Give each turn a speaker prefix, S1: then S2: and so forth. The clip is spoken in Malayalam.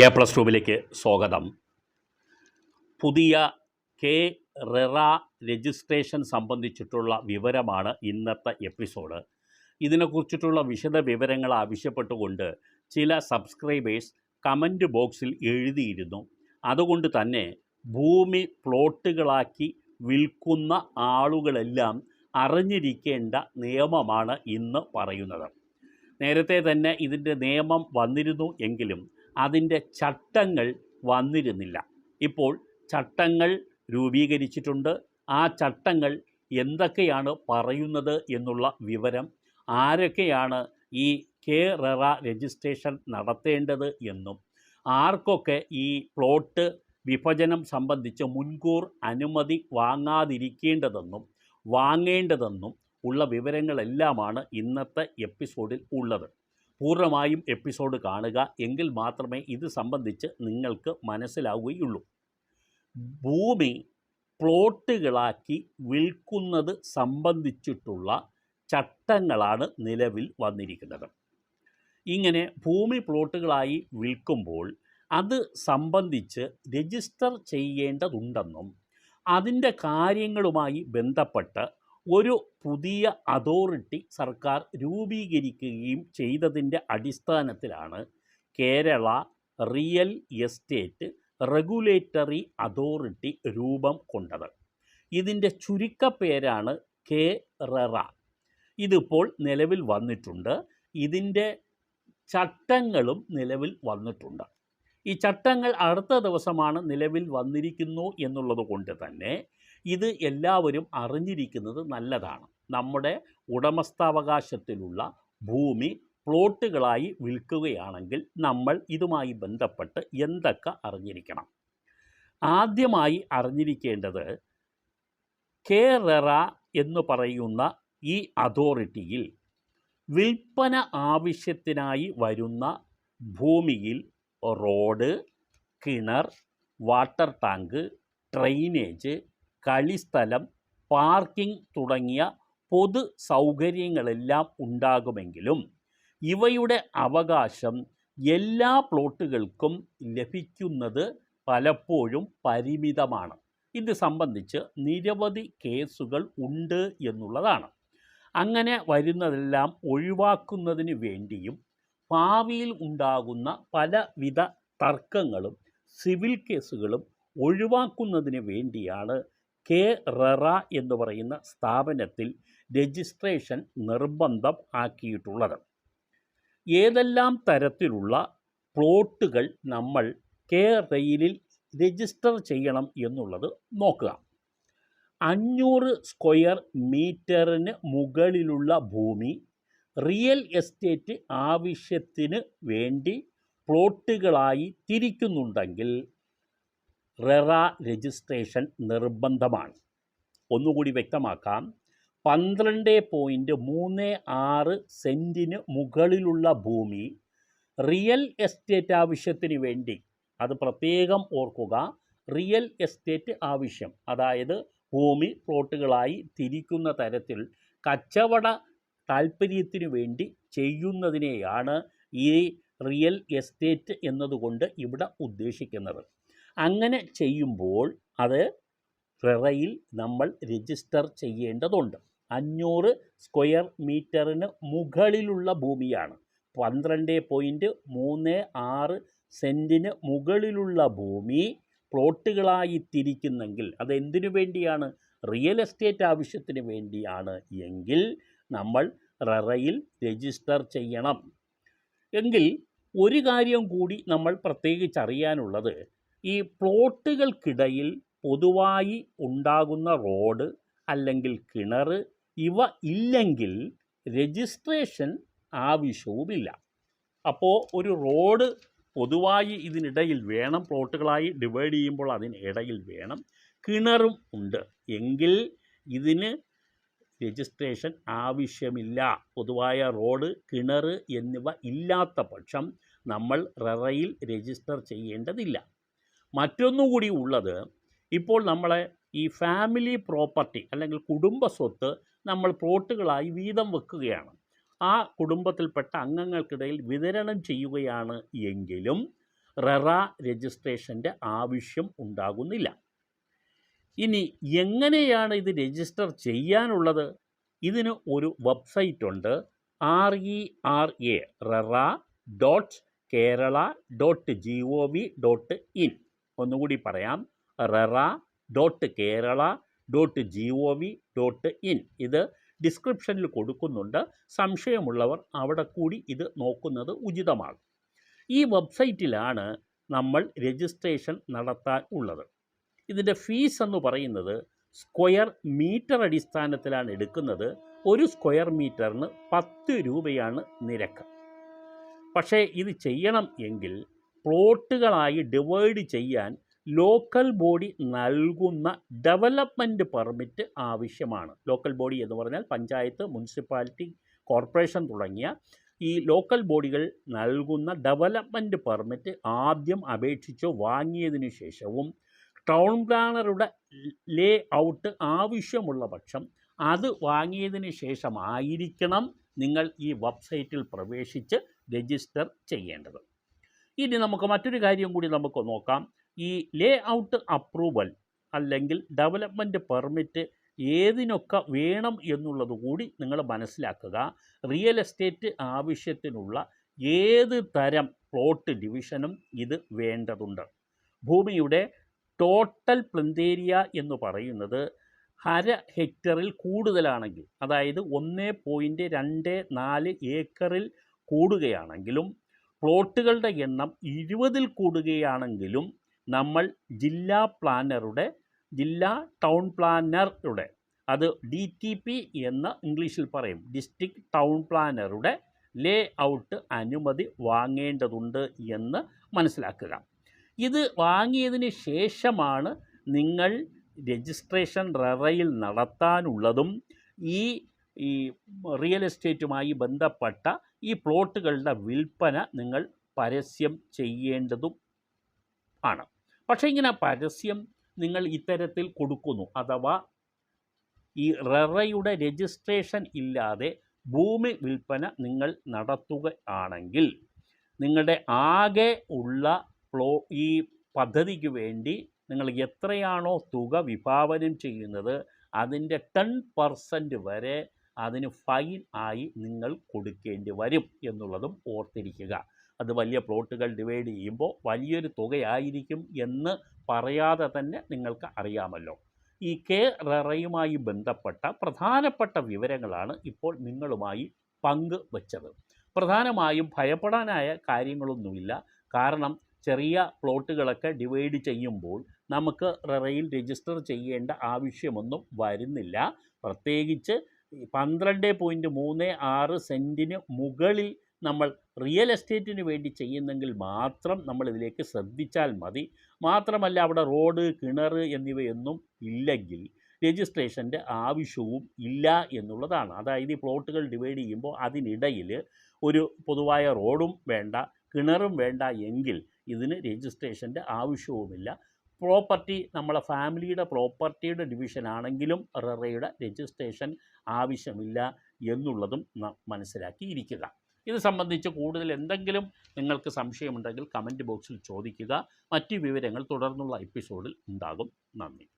S1: എ പ്ലസ് ടൂവിലേക്ക് സ്വാഗതം. പുതിയ കെ റെറ രജിസ്ട്രേഷൻ സംബന്ധിച്ചിട്ടുള്ള വിവരമാണ് ഇന്നത്തെ എപ്പിസോഡ്. ഇതിനെക്കുറിച്ചിട്ടുള്ള വിശദ വിവരങ്ങൾ ആവശ്യപ്പെട്ടുകൊണ്ട് ചില സബ്സ്ക്രൈബേഴ്സ് കമന്റ് ബോക്സിൽ എഴുതിയിരുന്നു. അതുകൊണ്ട് തന്നെ ഭൂമി പ്ലോട്ടുകളാക്കി വിൽക്കുന്ന ആളുകളെല്ലാം അറിഞ്ഞിരിക്കേണ്ട നിയമമാണ് ഇന്ന് പറയുന്നത്. നേരത്തെ തന്നെ ഇതിന്റെ നിയമം വന്നിരുന്നു എങ്കിലും അതിന്റെ ചട്ടങ്ങൾ വന്നിരുന്നില്ല. ഇപ്പോൾ ചട്ടങ്ങൾ രൂപീകരിച്ചിട്ടുണ്ട്. ആ ചട്ടങ്ങൾ എന്തൊക്കെയാണ് പറയുന്നത് എന്നുള്ള വിവരം ആരൊക്കെയാണ് ഈ കെ റെറ രജിസ്ട്രേഷൻ നടത്തേണ്ടത് എന്നും ആർക്കൊക്കെ ഈ പ്ലോട്ട് വിഭജനം സംബന്ധിച്ച് മുൻകൂർ അനുമതി വാങ്ങാതിരിക്കേണ്ടതെന്നും വാങ്ങേണ്ടതെന്നും ഉള്ള വിവരങ്ങളെല്ലാമാണ് ഇന്നത്തെ എപ്പിസോഡിൽ ഉള്ളത്. പൂർണമായും എപ്പിസോഡ് കാണുക എങ്കിൽ മാത്രമേ ഇത് സംബന്ധിച്ച് നിങ്ങൾക്ക് മനസ്സിലാവുകയുള്ളൂ. ഭൂമി പ്ലോട്ടുകളാക്കി വിൽക്കുന്നത് സംബന്ധിച്ചിട്ടുള്ള ചട്ടങ്ങളാണ് നിലവിൽ വന്നിരിക്കുന്നത്. ഇങ്ങനെ ഭൂമി പ്ലോട്ടുകളായി വിൽക്കുമ്പോൾ അത് സംബന്ധിച്ച് രജിസ്റ്റർ ചെയ്യേണ്ടതുണ്ടെന്നും അതിന്റെ കാര്യങ്ങളുമായി ബന്ധപ്പെട്ട് ഒരു പുതിയ അതോറിറ്റി സർക്കാർ രൂപീകരിക്കുകയും ചെയ്തതിന്റെ അടിസ്ഥാനത്തിലാണ് Kerala real estate regulatory authority രൂപം കൊണ്ടത്. ഇതിന്റെ ചുരുക്കപ്പേരാണ് കെ റെറ ഇതിപ്പോൾ നിലവിൽ വന്നിട്ടുണ്ട്. ഇതിന്റെ ചട്ടങ്ങളും നിലവിൽ വന്നിട്ടുണ്ട്. ഈ ചട്ടങ്ങൾ അടുത്ത ദിവസമാണ് നിലവിൽ വന്നിരിക്കുന്നു എന്നുള്ളത് കൊണ്ട് തന്നെ ഇത് എല്ലാവരും അറിഞ്ഞിരിക്കുന്നത് നല്ലതാണ്. നമ്മുടെ ഉടമസ്ഥാവകാശത്തിലുള്ള ഭൂമി പ്ലോട്ടുകളായി വിൽക്കുകയാണെങ്കിൽ നമ്മൾ ഇതുമായി ബന്ധപ്പെട്ട് എന്തൊക്കെ അറിഞ്ഞിരിക്കണം? ആദ്യമായി അറിഞ്ഞിരിക്കേണ്ടത് കെററ എന്ന് പറയുന്ന ഈ അതോറിറ്റിയിൽ വിൽപ്പന ആവശ്യത്തിനായി വരുന്ന ഭൂമിയിൽ റോഡ് കിണർ വാട്ടർ ടാങ്ക് ഡ്രെയിനേജ് കളിസ്ഥലം പാർക്കിംഗ് തുടങ്ങിയ പൊതു സൗകര്യങ്ങളെല്ലാം ഉണ്ടാകുമെങ്കിലും ഇവയുടെ അവകാശം എല്ലാ പ്ലോട്ടുകൾക്കും ലഭിക്കുന്നത് പലപ്പോഴും പരിമിതമാണ്. ഇത് സംബന്ധിച്ച് നിരവധി കേസുകൾ ഉണ്ട് എന്നുള്ളതാണ്. അങ്ങനെ വരുന്നതെല്ലാം ഒഴിവാക്കുന്നതിന് വേണ്ടിയും ഭാവിയിൽ ഉണ്ടാകുന്ന പലവിധ തർക്കങ്ങളും സിവിൽ കേസുകളും ഒഴിവാക്കുന്നതിന് വേണ്ടിയാണ് കെ ററ എന്ന് പറയുന്ന സ്ഥാപനത്തിൽ രജിസ്ട്രേഷൻ നിർബന്ധം ആക്കിയിട്ടുള്ളത്. ഏതെല്ലാം തരത്തിലുള്ള പ്ലോട്ടുകൾ നമ്മൾ കെ റെയിലിൽ രജിസ്റ്റർ ചെയ്യണം എന്നുള്ളത് നോക്കുക. അഞ്ഞൂറ് സ്ക്വയർ മീറ്ററിന് മുകളിലുള്ള ഭൂമി റിയൽ എസ്റ്റേറ്റ് ആവശ്യത്തിന് വേണ്ടി പ്ലോട്ടുകളായി തിരിക്കുന്നുണ്ടെങ്കിൽ റെറ രജിസ്ട്രേഷൻ നിർബന്ധമാണ്. ഒന്നുകൂടി വ്യക്തമാക്കാം. പന്ത്രണ്ട് പോയിന്റ് മൂന്ന് ആറ് സെന്റിന് മുകളിലുള്ള ഭൂമി റിയൽ എസ്റ്റേറ്റ് ആവശ്യത്തിന് വേണ്ടി അത് പ്രത്യേകം ഓർക്കുക റിയൽ എസ്റ്റേറ്റ് ആവശ്യം അതായത് ഭൂമി പ്ലോട്ടുകളായി തിരിക്കുന്ന തരത്തിൽ കച്ചവട താൽപ്പര്യത്തിനു വേണ്ടി ചെയ്യുന്നതിനെയാണ് ഈ റിയൽ എസ്റ്റേറ്റ് എന്നതുകൊണ്ട് ഇവിടെ ഉദ്ദേശിക്കുന്നത്. അങ്ങനെ ചെയ്യുമ്പോൾ അത് റെറയിൽ നമ്മൾ രജിസ്റ്റർ ചെയ്യേണ്ടതുണ്ട്. അഞ്ഞൂറ് സ്ക്വയർ മീറ്ററിന് മുകളിലുള്ള ഭൂമിയാണ്. പന്ത്രണ്ട് പോയിന്റ് മൂന്ന് ആറ് സെന്റിന് മുകളിലുള്ള ഭൂമി പ്ലോട്ടുകളായി തിരിക്കുന്നെങ്കിൽ അതെന്തിനു വേണ്ടിയാണ്? റിയൽ എസ്റ്റേറ്റ് ആവശ്യത്തിന് വേണ്ടിയാണ്. എങ്കിൽ നമ്മൾ റെറയിൽ രജിസ്റ്റർ ചെയ്യണം. എങ്കിൽ ഒരു കാര്യം കൂടി നമ്മൾ പ്രത്യേകിച്ച് അറിയാനുള്ളത് ഈ പ്ലോട്ടുകൾക്കിടയിൽ പൊതുവായി ഉണ്ടാകുന്ന റോഡ് അല്ലെങ്കിൽ കിണർ ഇവ ഇല്ലെങ്കിൽ രജിസ്ട്രേഷൻ ആവശ്യവുമില്ല. അപ്പോൾ ഒരു റോഡ് പൊതുവായി ഇതിനിടയിൽ വേണം പ്ലോട്ടുകളായി ഡിവൈഡ് ചെയ്യുമ്പോൾ അതിന് ഇടയിൽ വേണം. കിണറും ഉണ്ട്. എങ്കിൽ ഇതിന് രജിസ്ട്രേഷൻ ആവശ്യമില്ല. പൊതുവായ റോഡ് കിണർ എന്നിവ ഇല്ലാത്ത പക്ഷം നമ്മൾ റെറയിൽ രജിസ്റ്റർ ചെയ്യേണ്ടതില്ല. മറ്റൊന്നുകൂടി ഉള്ളത് ഇപ്പോൾ നമ്മളെ ഈ ഫാമിലി പ്രോപ്പർട്ടി അല്ലെങ്കിൽ കുടുംബ സ്വത്ത് നമ്മൾ പ്ലോട്ടുകളായി വീതം വെക്കുകയാണ്. ആ കുടുംബത്തിൽപ്പെട്ട അംഗങ്ങൾക്കിടയിൽ വിതരണം ചെയ്യുകയാണ് എങ്കിലും റെറ രജിസ്ട്രേഷന്റെ ആവശ്യം ഉണ്ടാകുന്നില്ല. ഇനി എങ്ങനെയാണ് ഇത് രജിസ്റ്റർ ചെയ്യാനുള്ളത്? ഇതിന് ഒരു വെബ്സൈറ്റ് ഉണ്ട്. R E R A RERA dot Kerala dot G O V dot in ഒന്നുകൂടി പറയാം. RERA dot Kerala dot G O V dot in. ഇത് ഡിസ്ക്രിപ്ഷനിൽ കൊടുക്കുന്നുണ്ട്. സംശയമുള്ളവർ അവിടെ കൂടി ഇത് നോക്കുന്നത് ഉചിതമാണ്. ഈ വെബ്സൈറ്റിലാണ് നമ്മൾ രജിസ്ട്രേഷൻ നടത്താൻ ഉള്ളത്. ഇതിന്റെ ഫീസ് എന്ന് പറയുന്നത് സ്ക്വയർ മീറ്റർ അടിസ്ഥാനത്തിലാണ് എടുക്കുന്നത്. ഒരു സ്ക്വയർ മീറ്ററിന് പത്ത് രൂപയാണ് നിരക്ക്. പക്ഷേ ഇത് ചെയ്യണം എങ്കിൽ പ്ലോട്ടുകളായി ഡിവൈഡ് ചെയ്യാൻ ലോക്കൽ ബോഡി നൽകുന്ന ഡെവലപ്മെന്റ് പെർമിറ്റ് ആവശ്യമാണ്. ലോക്കൽ ബോഡി എന്ന് പറഞ്ഞാൽ പഞ്ചായത്ത് മുനിസിപ്പാലിറ്റി കോർപ്പറേഷൻ തുടങ്ങിയ ഈ ലോക്കൽ ബോഡികൾ നൽകുന്ന ഡെവലപ്മെന്റ് പെർമിറ്റ് ആദ്യം അപേക്ഷിച്ച് വാങ്ങിയതിനു ശേഷവും ടൗൺ പ്ലാനറുടെ ലേ ഔട്ട് ആവശ്യമുള്ള പക്ഷം അത് വാങ്ങിയതിന് ശേഷമായിരിക്കണം നിങ്ങൾ ഈ വെബ്സൈറ്റിൽ പ്രവേശിച്ച് രജിസ്റ്റർ ചെയ്യേണ്ടത്. ഇനി നമുക്ക് മറ്റൊരു കാര്യം കൂടി നമുക്ക് നോക്കാം. ഈ ലേ ഔട്ട് അപ്രൂവൽ അല്ലെങ്കിൽ ഡെവലപ്മെന്റ് പെർമിറ്റ് ഏതിനൊക്കെ വേണം എന്നുള്ളത് കൂടി നിങ്ങൾ മനസ്സിലാക്കുക. റിയൽ എസ്റ്റേറ്റ് ആവശ്യത്തിനുള്ള ഏത് തരം പ്ലോട്ട് ഡിവിഷനും ഇത് വേണ്ടതുണ്ട്. ഭൂമിയുടെ ടോട്ടൽ പ്ലന്തേരിയ എന്ന് പറയുന്നത് അര ഹെക്ടറിൽ കൂടുതലാണെങ്കിൽ അതായത് ഒന്ന് പോയിന്റ് രണ്ട് നാല് ഏക്കറിൽ കൂടുകയാണെങ്കിലും പ്ലോട്ടുകളുടെ എണ്ണം ഇരുപതിൽ കൂടുകയാണെങ്കിലും നമ്മൾ ജില്ലാ പ്ലാനറുടെ ജില്ലാ ടൗൺ പ്ലാനറുടെ അത് ഡി ടി പി എന്ന് ഇംഗ്ലീഷിൽ പറയും. ഡിസ്ട്രിക്ട് ടൗൺ പ്ലാനറുടെ ലേ ഔട്ട് അനുമതി വാങ്ങേണ്ടതുണ്ട് എന്ന് മനസ്സിലാക്കുക. ഇത് വാങ്ങിയതിന് ശേഷമാണ് നിങ്ങൾ രജിസ്ട്രേഷൻ റെറയിൽ നടത്താനുള്ളതും ഈ ഈ റിയൽ എസ്റ്റേറ്റുമായി ബന്ധപ്പെട്ട ഈ പ്ലോട്ടുകളുടെ വിൽപ്പന നിങ്ങൾ പരസ്യം ചെയ്യേണ്ടതും ആണ്. പക്ഷേ ഇങ്ങനെ പരസ്യം നിങ്ങൾ ഇത്തരത്തിൽ കൊടുക്കുന്നു അഥവാ ഈ റെറയുടെ രജിസ്ട്രേഷൻ ഇല്ലാതെ ഭൂമി വിൽപ്പന നിങ്ങൾ നടത്തുകയാണെങ്കിൽ നിങ്ങളുടെ ആകെ ഉള്ള പ്ലോ ഈ പദ്ധതിക്ക് വേണ്ടി നിങ്ങൾ എത്രയാണോ തുക വിഭാവനം ചെയ്യുന്നത് അതിന്റെ ടെൻ പെർസെന്റ് വരെ അതിന് ഫൈൻ ആയി നിങ്ങൾ കൊടുക്കേണ്ടി വരും എന്നുള്ളതും ഓർത്തിരിക്കുക. അത് വലിയ പ്ലോട്ടുകൾ ഡിവൈഡ് ചെയ്യുമ്പോൾ വലിയൊരു തുകയായിരിക്കും എന്ന് പറയാതെ തന്നെ നിങ്ങൾക്ക് അറിയാമല്ലോ. ഈ കെ റെറയുമായി ബന്ധപ്പെട്ട പ്രധാനപ്പെട്ട വിവരങ്ങളാണ് ഇപ്പോൾ നിങ്ങളുമായി പങ്ക് വച്ചത്. പ്രധാനമായും ഭയപ്പെടാനായ കാര്യങ്ങളൊന്നുമില്ല. കാരണം ചെറിയ പ്ലോട്ടുകളൊക്കെ ഡിവൈഡ് ചെയ്യുമ്പോൾ നമുക്ക് റെറയിൽ രജിസ്റ്റർ ചെയ്യേണ്ട ആവശ്യമൊന്നും വരുന്നില്ല. പ്രത്യേകിച്ച് പന്ത്രണ്ട് പോയിന്റ് മൂന്ന് ആറ് സെന്റിന് മുകളിൽ നമ്മൾ റിയൽ എസ്റ്റേറ്റിന് വേണ്ടി ചെയ്യുന്നെങ്കിൽ മാത്രം നമ്മൾ ഇതിലേക്ക് ശ്രദ്ധിച്ചാൽ മതി. മാത്രമല്ല അവിടെ റോഡ് കിണർ എന്നിവയൊന്നും ഇല്ലെങ്കിൽ രജിസ്ട്രേഷന്റെ ആവശ്യവും ഇല്ല എന്നുള്ളതാണ്. അതായത് ഈ പ്ലോട്ടുകൾ ഡിവൈഡ് ചെയ്യുമ്പോൾ അതിനിടയിൽ ഒരു പൊതുവായ റോഡും വേണ്ട കിണറും വേണ്ട എങ്കിൽ ഇതിന് രജിസ്ട്രേഷന്റെ ആവശ്യവുമില്ല. പ്രോപ്പർട്ടി നമ്മളെ ഫാമിലിയുടെ പ്രോപ്പർട്ടിയുടെ ഡിവിഷൻ ആണെങ്കിലും റെറയുടെ രജിസ്ട്രേഷൻ ആവശ്യമില്ല എന്നുള്ളതും മനസ്സിലാക്കിയിരിക്കുക. ഇത് സംബന്ധിച്ച് കൂടുതൽ എന്തെങ്കിലും നിങ്ങൾക്ക് സംശയമുണ്ടെങ്കിൽ കമന്റ് ബോക്സിൽ ചോദിക്കുക. മറ്റ് വിവരങ്ങൾ തുടർന്നുള്ള എപ്പിസോഡിൽ ഉണ്ടാകും. നന്ദി.